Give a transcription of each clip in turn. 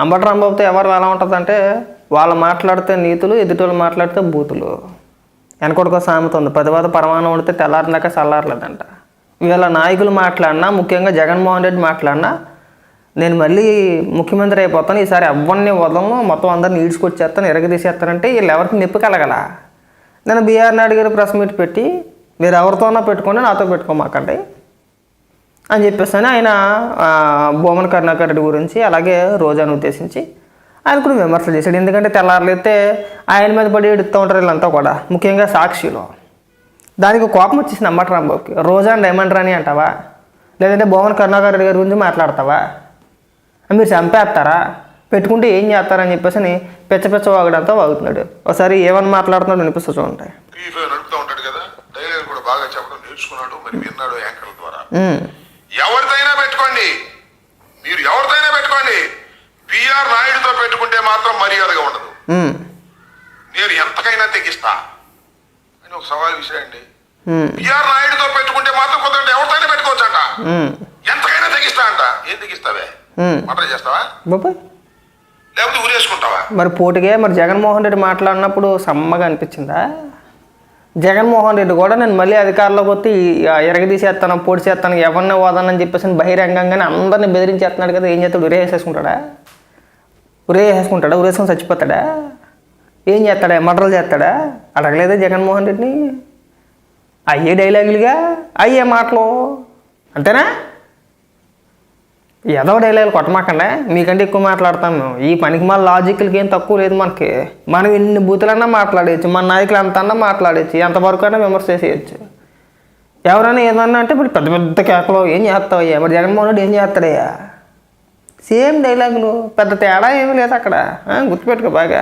అంబటి రాంబాబుతో ఎవరు ఎలా ఉంటుందంటే వాళ్ళు మాట్లాడితే నీతులు ఎదుటోళ్ళు మాట్లాడితే బూతులు. వెనకొడుకో సామెత ఉంది. పదివాత పరమాణం ఉడితే తెల్లారినాక చల్లారలేదంట. వీళ్ళ నాయకులు మాట్లాడినా ముఖ్యంగా జగన్మోహన్ రెడ్డి మాట్లాడినా నేను మళ్ళీ ముఖ్యమంత్రి అయిపోతాను ఈసారి ఎవరిని వదలను మొత్తం అందరిని ఈడ్చుకొచ్చేస్తాను ఎరగదీసేస్తానంటే వీళ్ళు ఎవరికి నొప్పి కలగల? నేను బీఆర్ నాయుడు గారు ప్రెస్ మీట్ పెట్టి మీరు ఎవరితోనో పెట్టుకోండి నాతో పెట్టుకోమాకండి. అని చెప్పేసి అని ఆయన బొమ్మన కరుణాకర్ రెడ్డి గురించి అలాగే రోజాను ఉద్దేశించి ఆయన కూడా విమర్శలు చేశాడు. ఎందుకంటే తెల్లారులైతే ఆయన మీద పడి ఎడుతూ ఉంటారు వీళ్ళంతా కూడా ముఖ్యంగా సాక్షిలో. దానికి కోపం వచ్చేసింది అమ్మట రాంబాబుకి. రోజా డైమండ్ రాణి అంటావా? లేదంటే భువన్ కరుణాకర్ రెడ్డి గారి గురించి మాట్లాడతావా? మీరు చంపేస్తారా? పెట్టుకుంటే ఏం చేస్తారని చెప్పేసి అని పెచ్చ పెచ్చ వాగడంతో వాగుతున్నాడు. ఒకసారి ఏమని మాట్లాడుతున్నాడు వినిపిస్తూ చూడండి. నడుపుతూ ఉంటాడు కదా డైలాగ్ కూడా బాగా చెప్పడం నేర్చుకున్నాడు మరి విన్నాడు యాంకర్ల ద్వారా. ఎవరిదైనా పెట్టుకోండి. మీరు ఎవరిదైనా పెట్టుకోండి. పిఆర్ నాయుడుతో పెట్టుకుంటే మాత్రం మర్యాదగా ఉండదు. నేను ఎంతకైనా తెగిస్తా. అని ఒక సవాల్ విసిరండి ఉమ్, పిఆర్ నాయుడుతో పెట్టుకుంటే మాత్రం కుదరండి ఎవరితోనే పెట్టుకోవచ్చంట. ఉమ్, ఎంతకైనా తెగిస్తా అంట. ఏం తెగిస్తావే. మటర్ చేస్తావా? లేకపోతే ఊరేసుకుంటావా? మరి పోటీగా మరి జగన్మోహన్ రెడ్డి మాట్లాడినప్పుడు సమ్మగా అనిపించిందా? జగన్మోహన్ రెడ్డి కూడా నేను మళ్ళీ అధికారంలోకి వచ్చి ఎరగదీసేస్తాను పొడి చేస్తాను ఎవరిని వదనని చెప్పేసి బహిరంగంగానే అందరిని బెదిరించేస్తున్నాడు కదా ఏం చేస్తాడు? ఉరేసేసుకుంటాడా? ఉరేసేసుకుంటాడా? ఉరే ఉరేసుకొని చచ్చిపోతాడా? ఏం చేస్తాడా? మర్డర్లు చేస్తాడా? అడగలేదా జగన్మోహన్ రెడ్డిని? అయ్యే డైలాగులుగా అయ్యే మాటలు అంతేనా? ఏదో డైలాగులు కొట్టమాకండి. మీకంటే ఎక్కువ మాట్లాడతాం మేము. ఈ పనికి మన లాజిక్లకి ఏం తక్కువ లేదు మనకి. మనం ఎన్ని బూతులన్నా మాట్లాడేయచ్చు. మన నాయకులు ఎంతన్నా మాట్లాడేయచ్చు. ఎంతవరకు అయినా విమర్శ చేసేయచ్చు ఎవరైనా ఏదన్నా అంటే ఇప్పుడు పెద్ద పెద్ద కేకలు ఏం చేస్తావయ్యా మరి జగన్మోహన్ రెడ్డి ఏం చేస్తాడయ్యా? సేమ్ డైలాగులు పెద్ద తేడా ఏమీ లేదు అక్కడ. గుర్తుపెట్టుకో బాగా.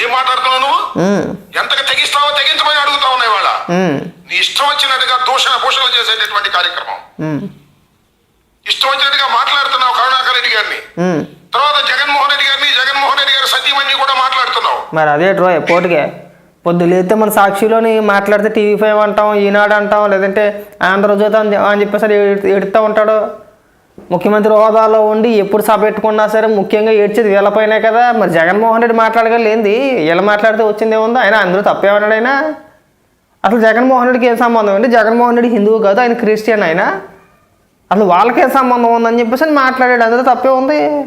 ఏం మాట్లాడుతున్నావు నువ్వు? ఉమ్, ఎంతకు తెగిస్తావో తెగించమని అడుగుతా ఉన్నాయి వాళ్ళ ఉమ్, నీ ఇష్టం వచ్చినట్టుగా దూషణ భూషణ చేసేటటువంటి కార్యక్రమం. ఇష్టం వచ్చినట్టుగా మాట్లాడుతున్నావు రెడ్డి గారిని. తర్వాత జగన్మోహన్ రెడ్డి గారిని జగన్మోహన్ రెడ్డి గారి సతీమణి కూడా మాట్లాడుతున్నావు. మరి అదే ట్రోయ్ పోటుకే పొద్దు లేస్తే మన సాక్షిలోని మాట్లాడితే టీవీ ఫైవ్ అంటాం ఈనాడు అంటాం లేదంటే ఆంధ్రజ్యోతి అని అని చెప్పేసి ఎడు- ఎడుతూ ఉంటాడు. ముఖ్యమంత్రి హోదాలో ఉండి ఎప్పుడు సభ పెట్టుకున్నా సరే ముఖ్యంగా ఏడ్చేది వీళ్ళపైనే కదా. మరి జగన్మోహన్ రెడ్డి మాట్లాడగా లేనిది వీళ్ళు మాట్లాడితే వచ్చింది ఏముందో? ఆయన అందరూ తప్పేమన్నాడు ఆయన? అసలు జగన్మోహన్ రెడ్డికి ఏం సంబంధం? అండి జగన్మోహన్ రెడ్డి హిందువు కాదు ఆయన క్రిస్టియన్ ఆయన. అసలు వాళ్ళకే సంబంధం ఉందని చెప్పేసి అని మాట్లాడాడు. అందులో తప్పే ఉంది.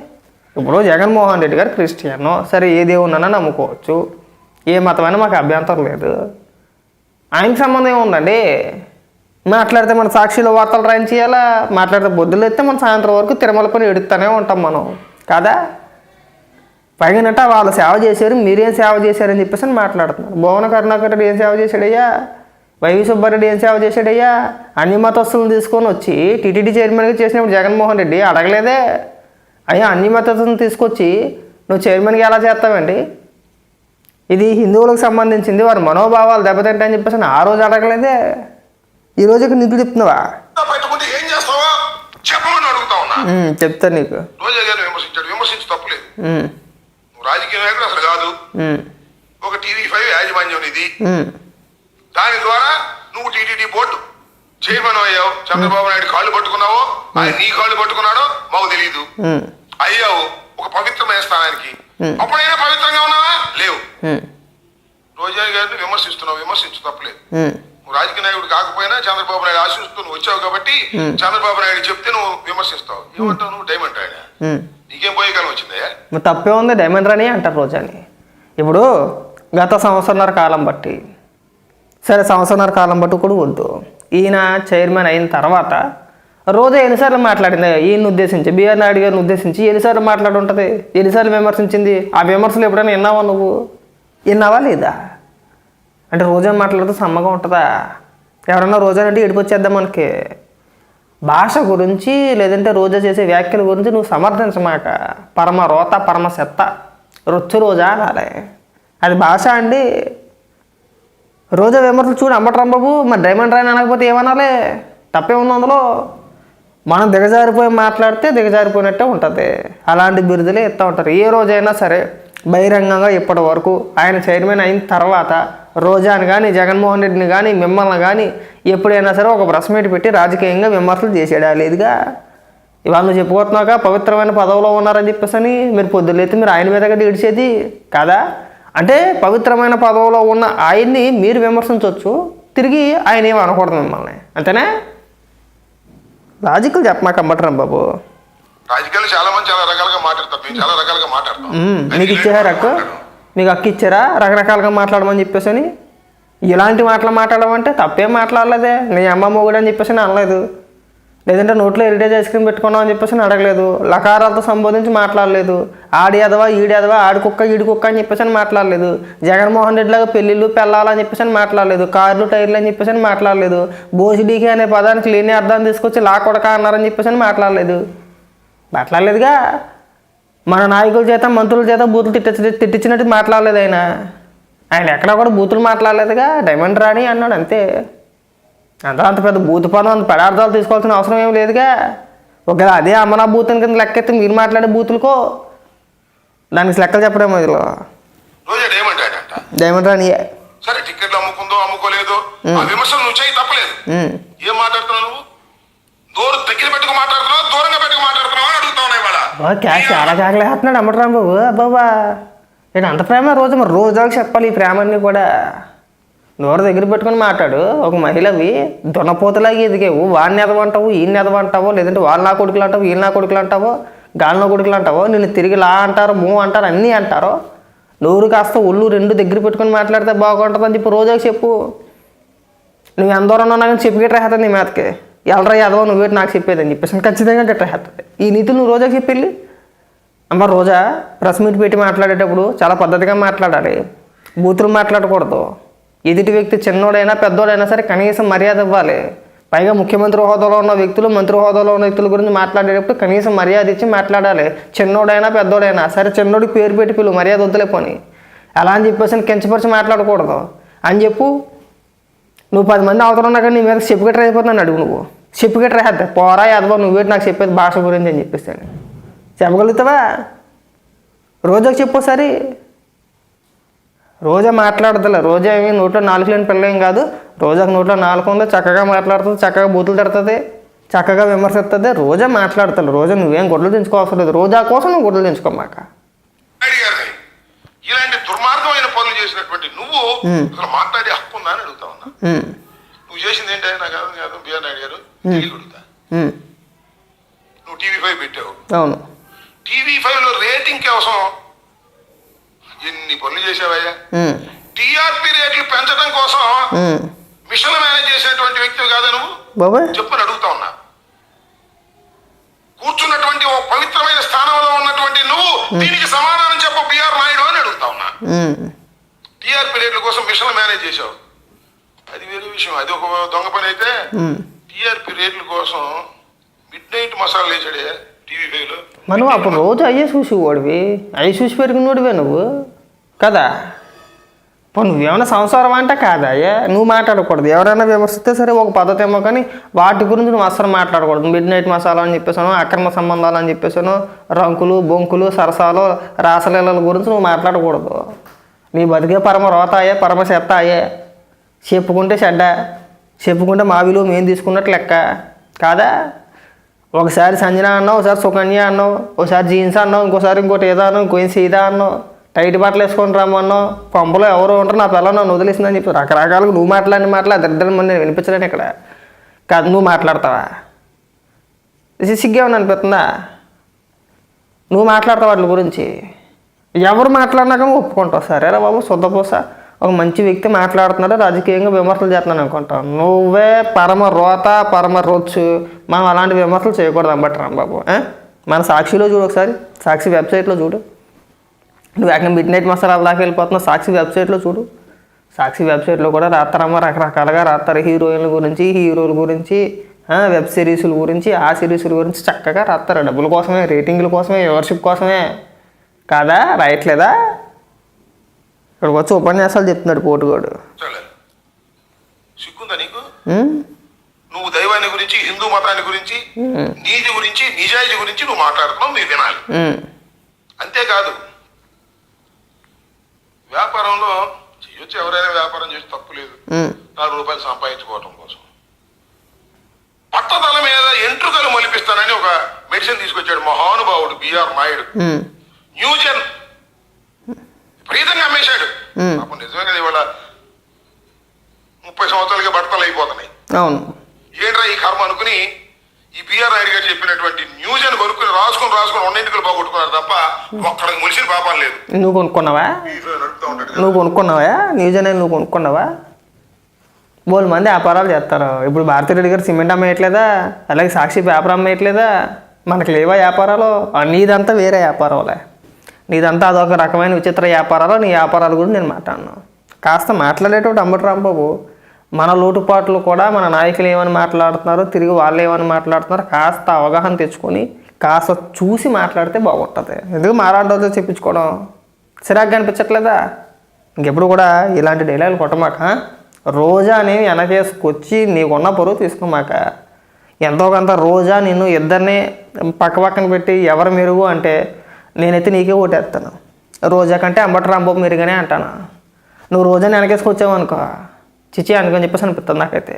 ఇప్పుడు జగన్మోహన్ రెడ్డి గారు క్రిస్టియన్ సరే ఏ దేవునన్నా నమ్ముకోవచ్చు. ఏ మతమైనా మాకు అభ్యంతరం లేదు. ఆయనకి సంబంధం ఏముందండి? మాట్లాడితే మన సాక్షిలో వార్తలు రాయించేయాలా? మాట్లాడితే బొద్దులు ఎత్తే మన సాయంత్రం వరకు తిరుమల పని ఎడుతూనే ఉంటాం మనం. కాదా? పైగానట వాళ్ళు సేవ చేశారు మీరేం సేవ చేశారని చెప్పేసి మాట్లాడుతున్నారు. భువన కరుణాకర్ రెడ్డి ఏం సేవ చేశాడయ్యా? వైవి సుబ్బారెడ్డి ఏం సేవ చేశాడయ్యా? అన్ని మతస్థులను తీసుకొని వచ్చి టీటీడీ చైర్మన్గా చేసినప్పుడు జగన్మోహన్ రెడ్డి అడగలేదే? అయ్యా అన్ని మతస్థులను తీసుకొచ్చి నువ్వు చైర్మన్గా ఎలా చేస్తావండి? ఇది హిందువులకు సంబంధించింది వారి మనోభావాలు దెబ్బతింటాయని చెప్పేసి ఆ రోజు అడగలేదే? ఈ రోజు ఇక్కడ నిధులు చెప్తున్నావా? పెట్టుకుంటే ఏం చేస్తావా? చెప్పమని అడుగుతా ఉన్నా. ఉమ్, చెప్తా నీకు. రాజకీయ నాయకుడు అసలు కాదు. ఒక టీవీ ఫైవ్ యాజమాన్యం ఇది. దాని ద్వారా నువ్వు టీటీడీ బోర్డు చైర్మన్ అయ్యావు. చంద్రబాబు నాయుడు కాళ్ళు పట్టుకున్నావో? ఆయన నీ కాళ్ళు పట్టుకున్నాడో మాకు తెలియదు అయ్యావు ఒక పవిత్రమైన స్థానానికి. అప్పుడైనా పవిత్రంగా ఉన్నావా? లేవు. రోజా గారిని విమర్శిస్తున్నావు. విమర్శించు తప్పలేదు. నువ్వు రాజకీయ నాయకుడు కాకపోయినా చంద్రబాబు నాయుడు ఆశిస్తూ నువ్వు వచ్చావు కాబట్టి చంద్రబాబు నాయుడు చెప్తే నువ్వు విమర్శిస్తావు. ఏమంటావు నువ్వు? డైమండ్ ఆయన ఉమ్. నీకేం పోయే కాలం వచ్చిందయ్యా తప్పే ఉంది డైమండ్ రాణి అంటారు రోజాని. ఇప్పుడు గత సంవత్సరంన్నర కాలం బట్టి సరే సంవత్సరాల కాలం పట్టు కూడా వద్దు. ఈయన చైర్మన్ అయిన తర్వాత రోజా ఎన్నిసార్లు మాట్లాడింది? ఈయన్ని ఉద్దేశించి బిఆర్ నాయుడు గారిని ఉద్దేశించి ఎన్నిసార్లు మాట్లాడుంటుంది ఎన్నిసార్లు విమర్శించింది? ఆ విమర్శలు ఎప్పుడైనా విన్నావా నువ్వు? విన్నావా లేదా? అంటే రోజా మాట్లాడితే సమ్మగా ఉంటుందా? ఎవరన్నా రోజా అంటే ఏడిపొచ్చేద్దాం మనకి? భాష గురించి లేదంటే రోజా చేసే వ్యాఖ్యల గురించి నువ్వు సమర్థించమాక. పరమ రోత పరమ సెత్త రొచ్చు రోజా అనాలి. అది భాష అండి. రోజా విమర్శలు చూడు అంబటరాంబాబు మరి డైమండ్ రాయన్ అనకపోతే ఏమనాలి? తప్పే ఉంది అందులో? మనం దిగజారిపోయి మాట్లాడితే దిగజారిపోయినట్టే ఉంటుంది. అలాంటి బిరుదులే ఇస్తూ ఉంటారు. ఏ రోజైనా సరే బహిరంగంగా ఇప్పటి వరకు ఆయన చైర్మన్ అయిన తర్వాత రోజాని కానీ జగన్మోహన్ రెడ్డిని కానీ మిమ్మల్ని కానీ ఎప్పుడైనా సరే ఒక ప్రెస్ మీట్ పెట్టి రాజకీయంగా విమర్శలు చేసేడా లేదుగా? ఇవాళ నువ్వు పవిత్రమైన పదవిలో ఉన్నారని చెప్పేసి అని మీరు పొద్దులేతే మీరు ఆయన మీద కదా కాదా? అంటే పవిత్రమైన పదవిలో ఉన్న ఆయన్ని మీరు విమర్శించవచ్చు తిరిగి ఆయన ఏమి అనకూడదు మిమ్మల్ని. అంతేనా? లాజికల్ చెప్పమాక అమ్మటరం బాబు? రాజకీయాలు చాలా మంది చాలా రకాలుగా మాట్లాడతారు. మేము చాలా రకాలుగా మాట్లాడతాం. మ్మ్. కానీ నీకు ఇచ్చారా అక్క. నీకు అక్క ఇచ్చారా? రకరకాలుగా మాట్లాడమని చెప్పేసి అని ఇలాంటి మాటలు మాట్లాడమంటే తప్పేం మాట్లాడలేదే? నీ అమ్మ మొగుడు అని చెప్పేసి అని అనలేదు. లేదంటే నోట్లో హెరిటేజ్ ఐస్ క్రీమ్ పెట్టుకున్నావు అని చెప్పేసి అడగలేదు. లకారాలతో సంబోధించి మాట్లాడలేదు. ఆడి ఎదవా ఈడి ఎదవా ఆడి కుక్క ఈడి కుక్క అని చెప్పేసి అని మాట్లాడలేదు. జగన్మోహన్ రెడ్డి లాగా పెళ్ళిళ్ళు పెళ్ళాలని చెప్పేసి అని మాట్లాడలేదు. కార్లు టైర్లు అని చెప్పేసి అని మాట్లాడలేదు. బోసిడీకి అనే పదానికి లేని అర్థాన్ని తీసుకొచ్చి లా కొడక అన్నారని చెప్పేసి అని మాట్లాడలేదు. మాట్లాడలేదుగా. మన నాయకుల చేత మంత్రుల చేత బూతులు తిట్టి తిట్టించినట్టు మాట్లాడలేదు ఆయన. ఆయన ఎక్కడా కూడా బూతులు మాట్లాడలేదుగా. డైమండ్ రాణి అన్నాడు అంతే. అంత అంత పెద్ద బూతు పదం అంత పదార్థాలు తీసుకోవాల్సిన అవసరం ఏం లేదుగా. ఒకవేళ అదే అమ్మనా బూతుని కింద లెక్కెత్తే మీరు మాట్లాడే బూతులకో దానికి లెక్కలు చెప్పడేమో ఇదిలో. రోజా డైమండ్ రాణియే సరే టికెట్లు అమ్ముకుందో అమ్ముకోలేదో ఆ విమర్శలు నువ్వు చేయి తప్పలేదు. ఏం మాట్లాడుతున్నావు నువ్వు? దూరం దగ్గర పెట్టుకు మాట్లాడుతున్నావు దూరంగా పెట్టుకు మాట్లాడుతున్నావు అని ఇవాళ. క్యాష్ చాలా కాకలేస్తున్నాడు అమ్మటరాం బాబు బాబా నేను అంత ప్రేమ? రోజు మరి రోజుకి చెప్పాలి ఈ ప్రేమన్ని కూడా. నోరు దగ్గర పెట్టుకొని మాట్లాడు. ఒక మహిళవి దున్నపోతలాగా ఎదిగేవు. వాడిని ఎదవంటావు ఈయన ఎదవంటావో లేదంటే వాళ్ళ నా కొడుకులు అంటావు వీళ్ళ నా కొడుకులు అంటావో గాలిన కొడుకులు అంటావో నిన్ను తిరిగి లా అంటారు మూ అంటారు అన్నీ అంటారు? నోరు కాస్త ఒళ్ళు రెండు దగ్గర పెట్టుకొని మాట్లాడితే బాగుంటుందని చెప్పి రోజాకి చెప్పు. నువ్వు ఎంత దూరం ఉన్నా కానీ చెప్పి గిట్రేస్తుంది నీ మీదకి ఎలరా యాదవ నువ్వేటి నాకు చెప్పేది అని చెప్పేసి ఖచ్చితంగా గిట్రేస్తుంది ఈ నీతులు నువ్వు రోజాకి చెప్పి అమ్మ రోజా ప్రెస్ మీట్ పెట్టి మాట్లాడేటప్పుడు చాలా పద్ధతిగా మాట్లాడాలి. బూతులు మాట్లాడకూడదు. ఎదుటి వ్యక్తి చిన్నోడైనా పెద్దోడైనా సరే కనీసం మర్యాద ఇవ్వాలి. పైగా ముఖ్యమంత్రి హోదాలో ఉన్న వ్యక్తులు మంత్రి హోదాలో ఉన్న వ్యక్తుల గురించి మాట్లాడేటప్పుడు కనీసం మర్యాద ఇచ్చి మాట్లాడాలి. చిన్నోడైనా పెద్దోడైనా సరే చిన్నోడికి పేరు పెట్టి పిలువు మర్యాద వద్దులే పోని. అలా అని చెప్పేసి కించపరిచి మాట్లాడకూడదు. అని చెప్పు నువ్వు పది మంది అవతల ఉన్నా కానీ నీ మీద చెప్పు గట్రా అయిపోతున్నాను అడుగు నువ్వు. చెప్పు గట్రా వేద్దా పోరా యాదవ నువ్వేటి నాకు చెప్పేది భాష గురించి అని చెప్పేస్తాను చెప్పగలుగుతావా? రోజాకి చెప్పు సరే రోజా మాట్లాడదులే రోజా ఏమి నోట్లో నాలుగు లేని పిల్ల ఏం కాదు. రోజాకి నోట్లో నాలుగు ఉంది చక్కగా మాట్లాడుతుంది చక్కగా బూతులు తిడుతుంది చక్కగా విమర్శిస్తుంది. రోజా మాట్లాడుతుంది రోజా నువ్వేం గొడ్డలు దించుకోవాల్సిన లేదు. రోజా కోసం నువ్వు నాయుడు గారిని ఇలాంటి దుర్మార్గమైన పనులు చేసినటువంటి నువ్వు. అసలు మాట్లాడే హక్కు ఉందా అని అడుగుతా ఉన్నా. నువ్వు చేసింది ఏంటి? నాకు అర్థం కాదు. బిఆర్ నాయుడు గారు నువ్వు టీవీ ఫైవ్ పెట్టావు. అవును. టీవీ ఫైవ్లో రేటింగ్ కోసం ఎన్ని పనులు చేసావయ్యా టీఆర్పీ రేట్లు పెంచడం కోసం. మిషన్ మేనేజ్ చేసేటువంటి వ్యక్తి కాదా నువ్వు? చెప్పని అడుగుతా ఉన్నా. కూర్చున్నటువంటి ఓ పవిత్రమైన స్థానంలో ఉన్నటువంటి నువ్వు దీనికి సమాధానం చెప్పు బిఆర్ నాయుడు అని అడుగుతా ఉన్నా. టీఆర్పీ రేట్ల కోసం మిషన్ మేనేజ్ చేశావు. అది వేరే విషయం అది ఒక దొంగ పని అయితే. టీఆర్పీ రేట్ల కోసం మిడ్ నైట్ మసాలా వేసాడే టీవీ ఫైవ్లో మనం అప్పుడు రోజు అయ్యే చూసి ఓడివి. అవి చూసి పెరిగినోడివే నువ్వు. కదా? ఇప్పుడు నువ్వేమైనా సంసారం అంటే కాదా? అయ్యా నువ్వు మాట్లాడకూడదు. ఎవరైనా విమర్శిస్తే సరే ఒక పద్ధతి ఏమో కానీ వాటి గురించి నువ్వు అస్సలు మాట్లాడకూడదు. మిడ్ నైట్ మసాలా అని చెప్పేసాను అక్రమ సంబంధాలు అని చెప్పేసాను రంకులు బొంకులు సరసాలు రాసలీలల గురించి నువ్వు మాట్లాడకూడదు. నీ బతికే పరమ రోత అయ్యే పరమ చెత్త అయ్యే చెప్పుకుంటే చెడ్డ చెప్పుకుంటే మా విలువ మేము తీసుకున్నట్టు లెక్క. కాదా? ఒకసారి సంజన అన్నావు ఒకసారి సుకన్య అన్నావు ఒకసారి జీన్స్ అన్నావు ఇంకోసారి ఇంకోటి ఏదో అన్నావు ఇంకో సీదా అన్నావు టైట్ బట్టలు వేసుకొని రమ్మన్నావు కొంపలో ఎవరు ఉంటారు నా పిల్లలు నన్ను వదిలేసిందని చెప్పి రకరకాలుగా నువ్వు మాట్లాడిన మాటలు ఇద్దరు మంది వినిపించలేను ఇక్కడ. కాదు నువ్వు మాట్లాడతావా? ఇది సిగ్గేమని అనిపిస్తుందా? నువ్వు మాట్లాడతావు వాటి గురించి? ఎవరు మాట్లాడినాక ఒప్పుకుంటావు? సరేరా బాబు శుద్ధపోస ఒక మంచి వ్యక్తి మాట్లాడుతున్నాడు రాజకీయంగా విమర్శలు చేస్తున్నాను అనుకుంటావు నువ్వే పరమ రోత పరమ రొచ్చు. మనం అలాంటి విమర్శలు చేయకూడదు అంబట్టి రాంబాబు మన సాక్షిలో చూడు ఒకసారి సాక్షి వెబ్సైట్లో చూడు. నువ్వు ఎక్కడ మిడ్ నైట్ మసాలా దాకా వెళ్ళిపోతున్నావు సాక్షి వెబ్సైట్లో చూడు. సాక్షి వెబ్సైట్లో కూడా రాస్తారమ్మ రకరకాలుగా రాస్తారు హీరోయిన్ల గురించి హీరోల గురించి వెబ్ సిరీస్ల గురించి ఆ సిరీస్ల గురించి చక్కగా రాస్తారు. డబ్బుల కోసమే రేటింగ్ల కోసమే వ్యూవర్షిప్ కోసమే. కాదా? రాయట్లేదా? ఇక్కడికి వచ్చి ఉపన్యాసాలు చెప్తున్నాడు పోటుగాడు సిగ్గుందా నీకు? నువ్వు దైవాన్ని గురించి హిందూ మతాన్ని గురించి నీతి గురించి నిజాయితీ గురించి నువ్వు మాట్లాడుతున్నావు మీరు వినాలి. అంతేకాదు వ్యాపారంలో చేయొచ్చు ఎవరైనా వ్యాపారం చేసి తప్పు లేదు. నాలుగు రూపాయలు సంపాదించుకోవటం కోసం. పట్టదల మీద ఎంట్రుకలు మొలిపిస్తానని ఒక మెడిసిన్ తీసుకొచ్చాడు మహానుభావుడు బిఆర్ నాయుడు. న్యూజన్ విపరీతంగా అమ్మేశాడు మ్మ్. పాపం నిజమే కదా ఇవాళ ముప్పై సంవత్సరాలకి బట్టలు అయిపోతున్నాయి. అవును. ఏంట్రా ఈ కర్మ అనుకుని ఈ బిఆర్ నాయుడు గారు చెప్పినటువంటి న్యూజన్ కొనుక్కుని రాసుకొని రాసుకొని ఉన్నింటికలు బాగొట్టుకున్నారు తప్ప ఒక్కడికి ములిసిన పాపం లేదు. నువ్వు కొనుక్కున్నావా. నువ్వు కొనుక్కున్నావా? న్యూస్ అనేది నువ్వు కొనుక్కున్నావా? బోల్ మంది వ్యాపారాలు చేస్తారు. ఇప్పుడు భారతీరెడ్డి గారు సిమెంట్ అమ్మేయట్లేదా? అలాగే సాక్షి పేపర్ అమ్మేయట్లేదా? మనకి లేవా వ్యాపారాలు? ఆ, నీదంతా వేరే వ్యాపారాలే నీదంతా అదొక రకమైన విచిత్ర వ్యాపారాలు నీ వ్యాపారాలు కూడా నేను మాట్లాడను. కాస్త మాట్లాడేటప్పుడు అంబటి రాంబాబు మన లోటుపాట్లు కూడా మన నాయకులు ఏమని మాట్లాడుతున్నారో తిరిగి వాళ్ళు ఏమని మాట్లాడుతున్నారో కాస్త అవగాహన తెచ్చుకొని కాస్త చూసి మాట్లాడితే బాగుంటుంది. ఎందుకు మాట్లాడదో చెప్పించుకోవడం? చిరాగ్గా అనిపించట్లేదా? ఇంకెప్పుడు కూడా ఇలాంటి డైలాగులు కొట్టమాక రోజా అనేవి వెనకేసుకొచ్చి నీకున్న పొరుగు తీసుకోమాక ఎంతో కొంత రోజా నిన్ను ఇద్దరిని పక్క పక్కన పెట్టి ఎవరు మెరుగు అంటే నేనైతే నీకే ఓటేస్తాను రోజా కంటే అంబట రాంబాబు మెరుగనే అంటాను. నువ్వు రోజా వెనకేసుకొచ్చావు అనుకో చిచి అనుకొని చెప్పేసి అనిపిస్తుంది నాకైతే.